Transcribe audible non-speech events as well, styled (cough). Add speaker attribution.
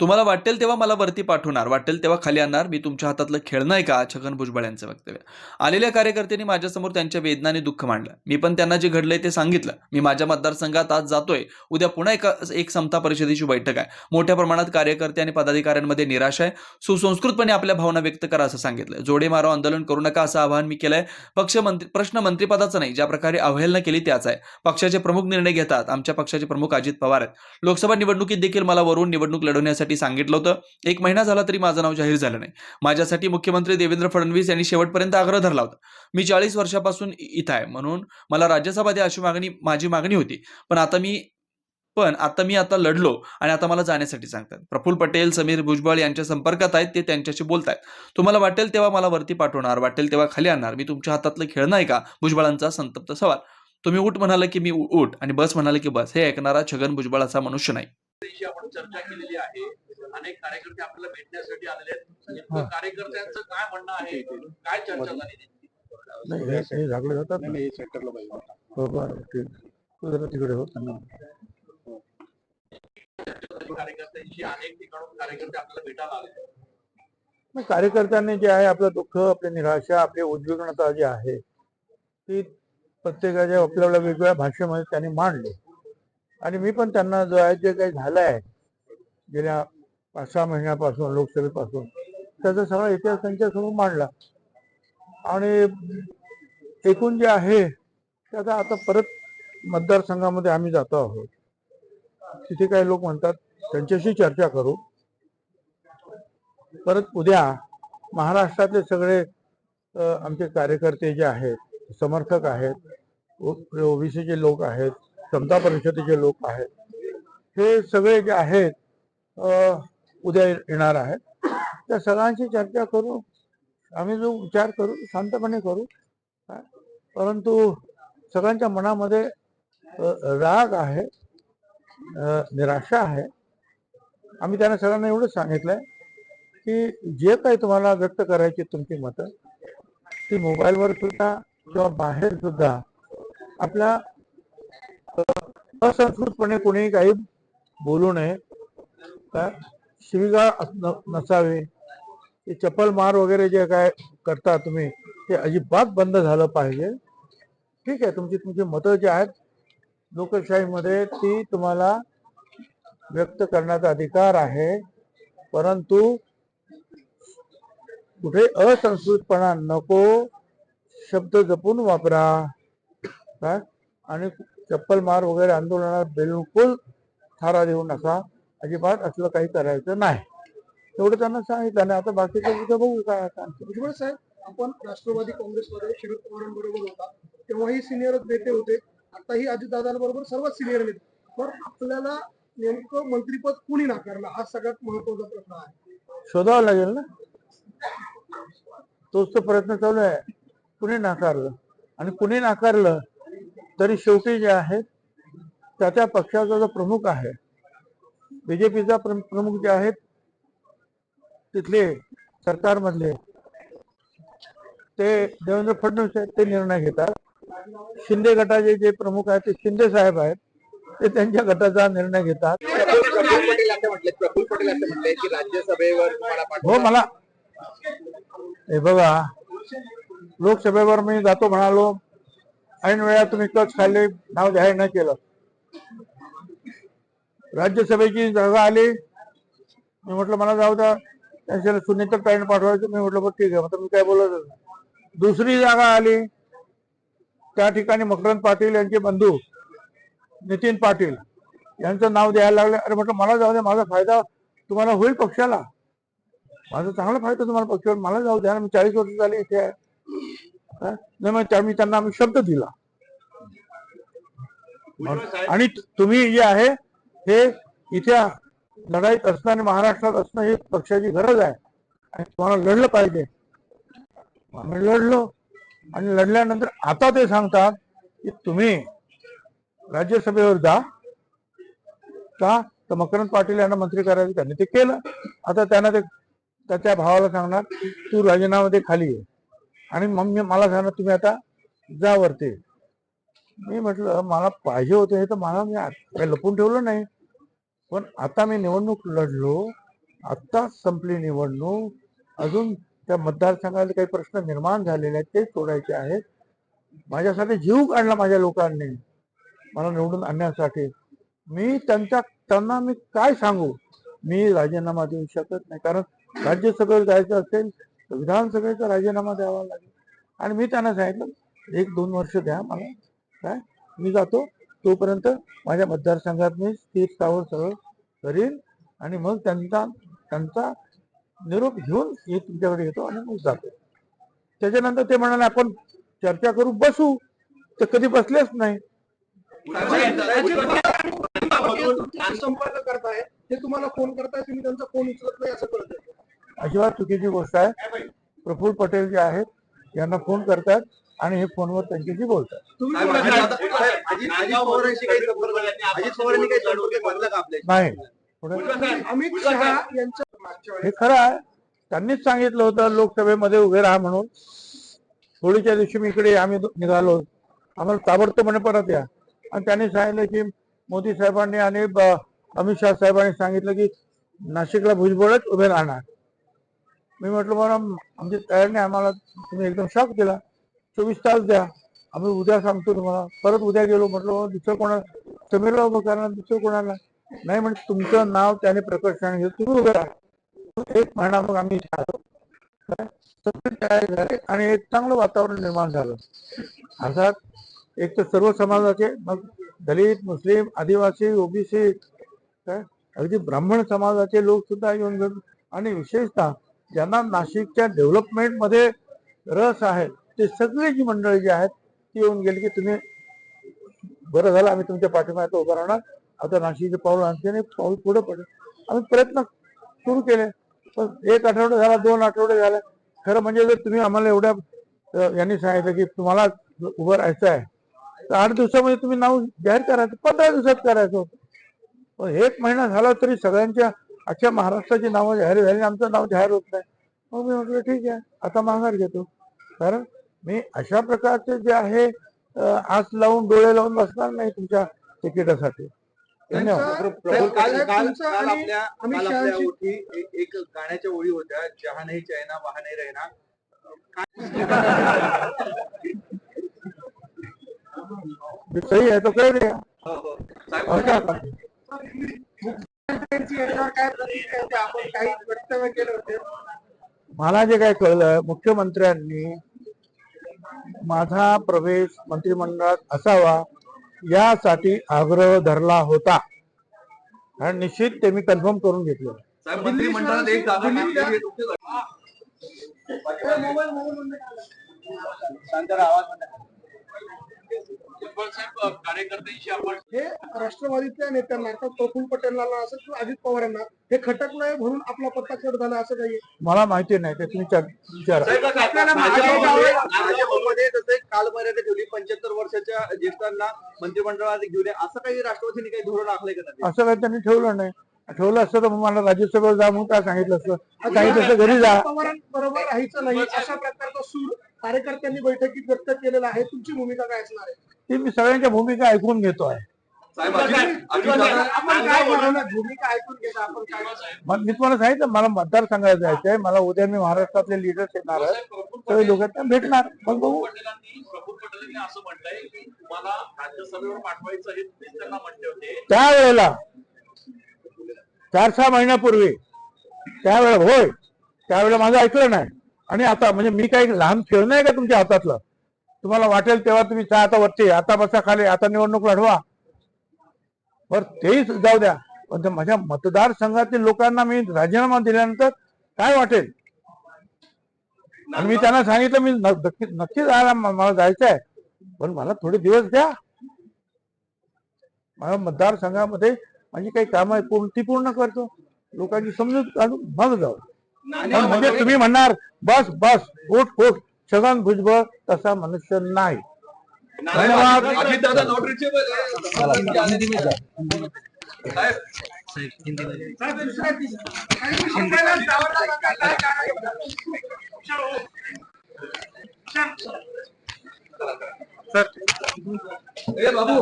Speaker 1: तुम्हाला वाटेल तेव्हा मला वरती पाठवणार. वाटेल तेव्हा खाली आणणार. मी तुमच्या हातातलं खेळणं आहे का? छगन भुजबळ यांचं वक्तव्य. आलेल्या कार्यकर्त्यांनी माझ्यासमोर त्यांच्या वेदनाने दुःख मांडलं. मी पण त्यांना जे घडलंय ते सांगितलं. मी माझ्या मतदारसंघात आज जातोय. उद्या पुन्हा एका एक समता परिषदेची बैठक आहे. मोठ्या प्रमाणात कार्यकर्ते आणि पदाधिकाऱ्यांमध्ये निराशा आहे. सुसंस्कृतपणे आपल्या भावना व्यक्त करा असं सांगितलं. जोडे मारो आंदोलन करू नका असं आवाहन मी केलंय. पक्ष मंत्री प्रश्न मंत्रिपदाचा नाही. ज्या प्रकारे अवहेलना केली त्याच आहे. पक्षाचे प्रमुख निर्णय घेतात. आमच्या पक्षाचे प्रमुख अजित पवार आहेत. लोकसभा निवडणुकीत देखील मला वरून निवडणूक लढवण्यासाठी सांगितलं होतं. एक महिना झाला तरी माझं नाव जाहीर झालं नाही. माझ्यासाठी मुख्यमंत्री देवेंद्र फडणवीस यांनी शेवटपर्यंत आग्रह धरला होता. मी चाळीस वर्षापासून इथं आहे. म्हणून मला राज्यसभा द्या अशी मागणी माझी मागणी होती. पण आता मी पण आता मी आता लढलो आणि आता मला जाण्यासाठी सांगतात. प्रफुल्ल पटेल समीर भुजबळ यांच्या संपर्कात आहेत ते त्यांच्याशी बोलत आहेत तुम्हाला वाटेल तेव्हा मला वरती पाठवणार वाटेल तेव्हा खाली आणणार. मी तुमच्या हातातलं खेळ नाही का? भुजबळांचा संतप्त सवाल. तुम्ही उठ म्हणाला की मी उठ आणि बस म्हणाले की बस. हे ऐकणारा छगन भुजबळ असा मनुष्य नाही.
Speaker 2: दिवशी आपण चर्चा केलेली आहे. अनेक कार्यकर्ते आपल्याला भेटण्यासाठी आलेले आहेत.
Speaker 3: हा.
Speaker 2: नेमकं कार्यकर्त्यांचं काय म्हणणं आहे? काय चर्चा झाली?
Speaker 3: नाही हे हे झाकले जातात ना.
Speaker 4: नाही सेंटरला पाहिजे
Speaker 3: हो तिकडे हो. त्यांना
Speaker 2: कार्यकर्त्यांशी अनेक ठिकाणून कार्यकर्ते आपल्याला भेटायला आले
Speaker 3: मग कार्यकर्त्यांनी जे आहे आपलं दुःख आपली निराशा आपली उद्विग्नता जी आहे ती प्रत्येकाच्या आपल्या आपल्या वेगवेगळ्या भाषेमध्ये त्यांनी मांडली. आणि मी पण त्यांना जो आहे जे काही झालं आहे गेल्या पाच सहा महिन्यापासून लोकसभेपासून त्याचा सगळा इतिहास त्यांच्यासमोर मांडला. आणि एकूण जे आहे त्याचा आता परत मतदारसंघामध्ये आम्ही जातो आहोत. तिथे काही लोक म्हणतात त्यांच्याशी चर्चा करू. परत उद्या महाराष्ट्रातले सगळे आमचे कार्यकर्ते जे आहेत समर्थक आहेत ओबीसीचे लोक आहेत समता परिषदेचे लोक आहेत. हे सगळे जे आहेत उद्या येणार आहेत. त्या सगळ्यांशी चर्चा करू आम्ही जो विचार करू शांतपणे करू. परंतु सगळ्यांच्या मनामध्ये राग आहे निराशा आहे. आम्ही त्यांना सगळ्यांना एवढंच सांगितलंय की जे काही तुम्हाला व्यक्त करायची तुमची मतं ती मोबाईलवर सुद्धा किंवा बाहेर सुद्धा आपल्या असंस्कृतपणे कोणी काही बोलू नये. शिवीगाळ अस- न- नसावी. ते चप्पल मार वगैरे जे काय करता तुम्ही ते अजिबात बंद झालं पाहिजे. ठीक आहे तुमची तुमची मतं जी आहेत लोकशाहीमध्ये ती तुम्हाला व्यक्त करण्याचा अधिकार आहे. परंतु कुठे असंस्कृतपणा नको शब्द जपून वापरा. काय आणि चप्पल मार वगैरे आंदोलनात बिलकुल थारा देऊ नका. अजिबात असलं काही करायचं नाही. एवढं त्यांना सांगितलं आणि आता बाकीचं तिथं बघू काय आता.
Speaker 4: भुजबळ साहेब आपण राष्ट्रवादी काँग्रेसमध्ये शरद पवारांबरोबर होता. तेव्हाही सिनियर नेते होते. आताही अजितदादांबरोबर सर्वच सिनियर नेते पण आपल्याला नेमकं मंत्रीपद कुणी नाकारलं? हा सगळ्यात महत्त्वाचा प्रश्न आहे.
Speaker 3: शोधावं लागेल ना? तोच तर प्रयत्न चालू आहे. कुणी नाकारलं? आणि कुणी नाकारलं? तरी शेवटी जे आहे त्या त्या पक्षाचा जो प्रमुख आहे बीजेपीचा प्रमुख जे आहेत तिथले सरकारमधले ते देवेंद्र फडणवीस आहेत ते निर्णय घेतात. शिंदे गटाचे जे प्रमुख आहेत ते शिंदे साहेब आहेत ते त्यांच्या गटाचा निर्णय घेतात. हो मला हे बघा लोकसभेवर मी जातो म्हणालो ऐन वेळा तुम्ही कच खाल्ले नाव जाहीर नाही केलं. राज्यसभेची जागा आली. मी म्हटलं मला जाऊ द्या. त्यांच्याला सुनीतर ताईने पाठवायचं. मी म्हटलं बघ ठीक आहे. मी काय बोलत दुसरी जागा आली. त्या ठिकाणी मकरंद पाटील यांचे बंधू नितीन पाटील यांचं नाव द्यायला लागले. अरे म्हटलं मला जाऊ द्या. माझा फायदा तुम्हाला होईल पक्षाला. माझा चांगला फायदा तुम्हाला पक्षावर. मला जाऊ द्या. मी चाळीस वर्ष झाले इथे आहे. नाही मग त्या- मी त्यांना आम्ही शब्द दिला. आणि तुम्ही जे आहे हे इथे लढाईत असणं आणि महाराष्ट्रात असणं ही पक्षाची गरज आहे. आणि तुम्हाला लढलं पाहिजे. आम्ही लढलो आणि लढल्यानंतर आता ते सांगतात की तुम्ही राज्यसभेवर जा. का तर मकरंद पाटील यांना मंत्री करायचं त्यांनी ते केलं. आता त्यांना ते त्याच्या भावाला सांगणार तू राजीनामा दे खाली ये. आणि मग मला सांगणार तुम्ही आता जा वरती. मी म्हटलं मला पाहिजे होते हे तर मला मी काही लपून ठेवलं नाही. पण आता मी निवडणूक लढलो आत्ताच संपली निवडणूक अजून त्या मतदारसंघाला काही प्रश्न निर्माण झालेले आहेत ते सोडायचे आहेत. माझ्यासाठी जीव काढला माझ्या लोकांनी मला निवडून आणण्यासाठी. मी त्यांच्या त्यांना मी काय सांगू? मी राजीनामा देऊ शकत नाही. कारण राज्यसभेवर जायचं असेल तर विधानसभेचा राजीनामा द्यावा लागेल. आणि मी त्यांना सांगितलं एक दोन वर्ष द्या मला काय? मी जातो. तोपर्यंत माझ्या मतदारसंघात मी स्थिर स्थावर सरळ करीन आणि मग त्यांचा त्यांचा निरोप घेऊन मी तुमच्याकडे येतो आणि मग जातो. त्याच्यानंतर ते म्हणाले आपण चर्चा करू बसू. तर कधी बसलेच नाही.
Speaker 4: संपर्क करताय ते तुम्हाला फोन करताय तुम्ही त्यांचा फोन उचलत नाही असं कळतंय
Speaker 3: अजिबात चुकीची गोष्ट आहे. प्रफुल्ल पटेल जे आहेत यांना फोन करतात. आणि हे फोनवर त्यांच्याशी बोलतात. नाही. हे खरं आहे. त्यांनीच सांगितलं होतं लोकसभेमध्ये उभे राहा म्हणून. होळीच्या दिवशी मी इकडे आम्ही निघालो. आम्हाला ताबडतोब परत या. आणि त्यांनी सांगितलं की मोदी साहेबांनी आणि अमित शहा साहेबांनी सांगितलं की नाशिकला भुजबळच उभे राहणार. मी म्हटलं बरं आमची तयार नाही. आम्हाला तुम्ही एकदम शॉक दिला. चोवीस तास द्या. आम्ही उद्या सांगतो तुम्हाला. परत उद्या गेलो म्हटलं दुसरं कोणाला समीरला उभं करणार दुसरं कोणाला? नाही म्हणजे तुमचं नाव त्याने प्रकर्षाने घेतलं तुम्ही उभं राहा. एक महिना मग आम्ही सगळे तयार झाले आणि एक चांगलं वातावरण निर्माण झालं. अर्थात एक तर सर्व समाजाचे मग दलित मुस्लिम आदिवासी ओबीसी काय? अगदी ब्राह्मण समाजाचे लोक सुद्धा येऊन आणि विशेषतः ज्यांना नाशिकच्या डेव्हलपमेंटमध्ये रस आहे ते सगळी जी मंडळी जी आहेत ती येऊन गेली की तुम्ही बरं झालं आम्ही तुमच्या पाठिंबा उभं राहणार. आता नाशिकचे पाऊल आणखी आणि पाऊल पुढे पडेल. आम्ही प्रयत्न सुरू केले. पण एक आठवडा झाला दोन आठवडे झाले. खरं म्हणजे जर तुम्ही आम्हाला एवढ्या यांनी सांगितलं की तुम्हाला उभं राहायचं आहे तर आठ दिवसामध्ये तुम्ही नाव जाहीर करायचं पंधरा दिवसात करायचं होतं. पण एक महिना झाला तरी सगळ्यांच्या अख्ख्या महाराष्ट्राची नावं जाहीर झाली आमचं नाव जाहीर होत नाही. मग मी म्हटलं ठीक आहे आता माघार घेतो. कारण मी अशा प्रकारचे जे आहे आस लावून डोळे लावून बसणार नाही तुमच्या तिकिटासाठी.
Speaker 2: एक गाण्याच्या ओळी होत्या जहा नाही चायना वहा नाही रहना. (laughs)
Speaker 3: सही आहे तो द्या
Speaker 2: हो, हो.
Speaker 4: काही केले होते.
Speaker 3: मला जे काय कळलं मुख्यमंत्र्यांनी माझा प्रवेश मंत्रिमंडळात असावा यासाठी आग्रह धरला होता. आणि निश्चित ते मी कन्फर्म करून घेतलं
Speaker 2: साहेब मंत्रिमंडळात
Speaker 4: हे राष्ट्रवादीतल्या नेत्यांना अर्थात प्रफुल्ल पटेलला असं किंवा अजित पवारांना हे खटकलंय म्हणून आपला पत्ता कट झाला असं काही
Speaker 3: मला माहिती नाही ते तुम्ही
Speaker 2: काल मर्यादा ठेवली पंच्याहत्तर वर्षाच्या ज्येष्ठांना मंत्रिमंडळात घेऊन ये, असं काही राष्ट्रवादीने काही धोरण आखलंय का त्यांनी?
Speaker 3: असं काही त्यांनी ठेवलं नाही. ठेवलं असतं तर मग मला राज्यसभेवर जा म्हणून काय सांगितलं असतं? सांगितलं असतं घरी जा.
Speaker 4: पवारांबरोबर राहायचं नाही अशा प्रकारचा सूर कार्यकर्त्यांनी बैठकीत व्यक्त केलेला आहे. तुमची भूमिका काय असणार आहे?
Speaker 3: ती मी सगळ्यांच्या भूमिका ऐकून घेतो आहे मग मी तुम्हाला सांगितलं मला मतदारसंघात जायचं आहे मला उद्या मी महाराष्ट्रातले लिडर्स येणार आहेत. सगळे लोक त्यांना भेटणार. मग बघू.
Speaker 2: पटेलांनी प्रफुल्ल पटेलांनी असं म्हटलंय की तुम्हाला राज्यसभेवर पाठवायचं हे तुम्हीच त्यांना म्हटले होते.
Speaker 3: त्यावेळेला चार सहा महिन्यापूर्वी त्यावेळेला होय त्यावेळेला माझं ऐकलं नाही. आणि आता म्हणजे मी काही लहान खेळणं आहे का तुमच्या हातातलं? तुम्हाला वाटेल तेव्हा तुम्ही चा आता वरती आता बसा खाली आता निवडणूक लढवा. बर तेही जाऊ द्या. पण माझ्या मतदारसंघातील लोकांना मी राजीनामा दिल्यानंतर काय वाटेल? आणि मी त्यांना सांगितलं मी नक्की नक्की जायला मला जायचं आहे. पण मला थोडे दिवस द्या. माझ्या मतदारसंघामध्ये माझी काही कामं आहेत पूर्ण ती पूर्ण करतो. लोकांची समजूत काढून मग जाऊ. म्हणजे तुम्ही म्हणणार बस बस उठ उठ छगन भुजबळ तसा मनुष्य नाही. धन्यवाद?
Speaker 2: ए बाबू.